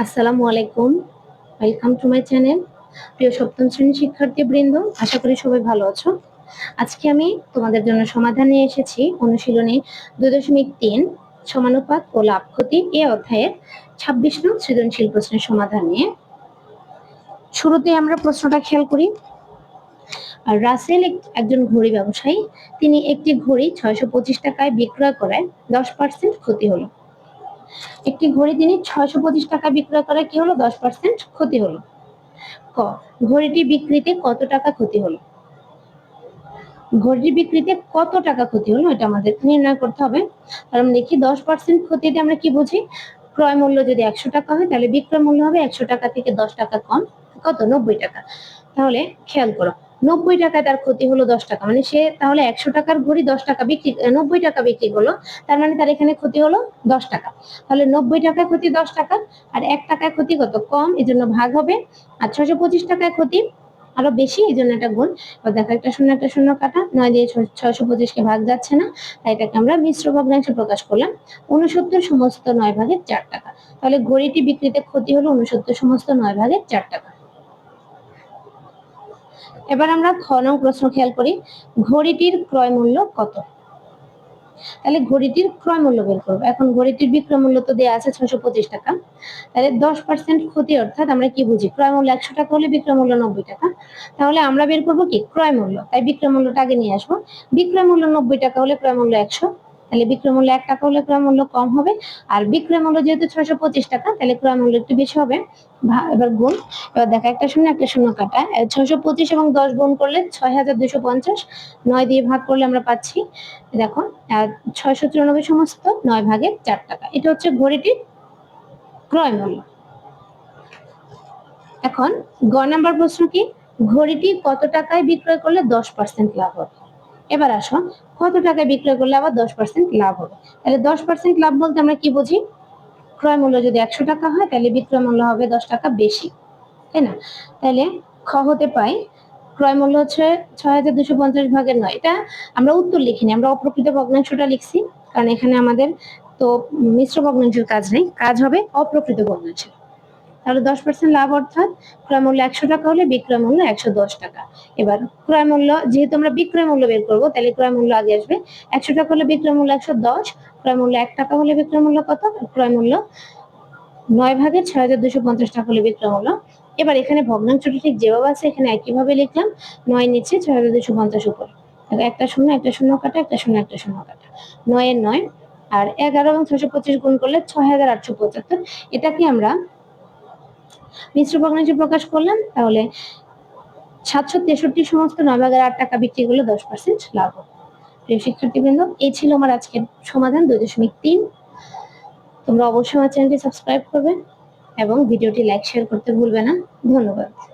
আসসালামু আলাইকুম। Welcome to my channel প্রিয় সপ্তম শ্রেণির শিক্ষার্থী বৃন্দ আশা করি সবাই ভালো আছো। আজকে আমি তোমাদের জন্য সমাধান নিয়ে এসেছি অনুশীলনী দুই দশমিক তিন, সমানুপাত ও লাভ ক্ষতি এ অধ্যায়ের ছাব্বিশ নং সৃজনশীল প্রশ্নের সমাধান নিয়ে। শুরুতে আমরা প্রশ্নটা খেয়াল করি। রাসেল এক- একজন ঘড়ি ব্যবসায়ী, তিনি একটি ঘড়ি ছয়শো পঁচিশ টাকায় বিক্রয় করায় দশ পার্সেন্ট ক্ষতি হলো। একটি ঘড়ি তিনি ছয়শো পঁচিশ টাকা বিক্রয় করে, কি হলো? দশ পার্সেন্ট ক্ষতি হলো। ক, ঘড়িটি বিক্রিতে কত টাকা ক্ষতি হলো? ঘড়িটি বিক্রিতে কত টাকা ক্ষতি হলো? এটা আমাদের নির্ণয় করতে হবে। আমরা দেখি দশ পার্সেন্ট ক্ষতিতে আমরা কি বুঝি? ক্রয় মূল্য যদি একশো টাকা হয়, তাহলে বিক্রয় মূল্য হবে একশো টাকা থেকে দশ টাকা কম, কত? নব্বই টাকা। তাহলে খেয়াল করো। নব্বই টাকায় তার ক্ষতি হলো দশ টাকা। মানে সে তাহলে একশো টাকার ঘড়ি দশ টাকা বিক্রি, নব্বই টাকা বিক্রি করল, তার মানে তার এখানে ক্ষতি হলো দশ টাকা। তাহলে নব্বই টাকায় ক্ষতি দশ টাকা, আর এক টাকায় ক্ষতি কত? কম এই জন্য ভাগ হবে। আর ছশো পঁচিশ টাকায় ক্ষতি আরও বেশি এই জন্য একটা গুণ। দেখো, একটা শূন্য একটা শূন্য কাটা। নয় দিয়ে ছয়শো পঁচিশকে ভাগ যাচ্ছে না। তাই এটাকে আমরা মিশ্র ভগ্নাংশে প্রকাশ করলাম। উনসত্তর সমস্ত নয় ভাগের চার টাকা। তাহলে ঘড়িটি বিক্রিতে ক্ষতি হলো উনসত্তর সমস্ত নয় ভাগের চার টাকা। এবার আমরা খ নং প্রশ্ন খেয়াল করি, ঘড়িটির ক্রয় মূল্য কত? তাহলে ঘড়িটির ক্রয় মূল্য বের করব। এখন ঘড়িটির বিক্রয় মূল্য তো দেওয়া আছে ছশো পঁচিশ টাকা। তাহলে দশ পার্সেন্ট ক্ষতি অর্থাৎ আমরা কি বুঝি? ক্রয় মূল্য একশো টাকা হলে বিক্রয় মূল্য নব্বই টাকা। তাহলে আমরা বের করব কি? ক্রয় মূল্য। তাই বিক্রয় মূল্যটা আগে নিয়ে আসব। বিক্রয় মূল্য নব্বই টাকা হলে ক্রয় মূল্য একশো। তাহলে বিক্রয় মূল্য এক টাকা হলে ক্রয় মূল্য কম হবে। আর বিক্রয় মূল্য যেহেতু ছয়শো পঁচিশ টাকা, তাহলে ক্রয় মূল্য একটু বেশি হবে। এবার গুণ, এবার দেখা একটা শূন্য একটা শূন্য কাটা। ছয়শো পঁচিশ এবং দশ গুণ করলে ছয় হাজার দুশো পঞ্চাশ। নয় দিয়ে ভাগ করলে আমরা পাচ্ছি দেখো ছয়শো চুরানব্বই সমস্ত নয় ভাগের চার টাকা। এটা হচ্ছে ঘড়িটির ক্রয় মূল্য। এখন গ নাম্বার প্রশ্ন কি? ঘড়িটি কত টাকায় বিক্রয় করলে দশ পার্সেন্ট লাভ হবে? এবার আসো, কত টাকায় বিক্রয় করলে আবার দশ পার্সেন্ট লাভ হবে? তাহলে দশ পার্সেন্ট লাভ বলতে আমরা কি বুঝি? ক্রয় মূল্য যদি একশো টাকা হয়, তাহলে বিক্রয় মূল্য হবে দশ টাকা বেশি, তাই না? তাহলে খ হতে পাই, ক্রয় মূল্য হচ্ছে ছয় হাজার দুশো পঞ্চাশ ভাগের নয়। এটা আমরা উত্তর লিখিনি, আমরা অপ্রকৃত ভগ্নাংশটা লিখছি, কারণ এখানে আমাদের তো মিশ্র ভগ্নাংশের কাজ নেই, কাজ হবে অপ্রকৃত ভগ্নাংশের। তাহলে দশ পার্সেন্ট লাভ অর্থাৎ ক্রয় মূল্য একশো টাকা হলে বিক্রয় মূল্য একশো দশ টাকা। এবার ক্রয় মূল্য, যেহেতু আমরা বিক্রয় মূল্য বের করব, তাহলে ক্রয় মূল্য আগে আসবে। একশো টাকা হলে বিক্রয় মূল্য একশো দশ, ক্রয় মূল্য এক টাকা হলে বিক্রয় মূল্য কত? ক্রয় মূল্য নয় ভাগের ছয় হাজার দুশো পঞ্চাশ টাকা হলে বিক্রয় মূল্য। এবার এখানে ভগ্নাংশটা ঠিক যেভাবে আছে, এখানে একইভাবে লিখলাম নয় নিচে ছয় হাজার দুশো পঞ্চাশ উপর। একটা শূন্য একটা শূন্য কাটা, একটা শূন্য একটা শূন্য কাটা। নয়ের নয় আর এগারো এবং ছশো পঁচিশ গুণ করলে ছয় হাজার আটশো পঁচাত্তর। এটাকে আমরা মিশ্র ভগ্নাংশে প্রকাশ করলাম তাহলে সাতশো তেষট্টি সমস্ত নয় ভাগের আট টাকা বিক্রি করলে দশ পার্সেন্ট লাভ হবে। প্রিয় শিক্ষার্থীবৃন্দ, এই ছিল আমার আজকের সমাধান দুই দশমিক তিন। তোমরা অবশ্যই আমার চ্যানেলটি সাবস্ক্রাইব করবে এবং ভিডিওটি লাইক শেয়ার করতে ভুলবে না। ধন্যবাদ।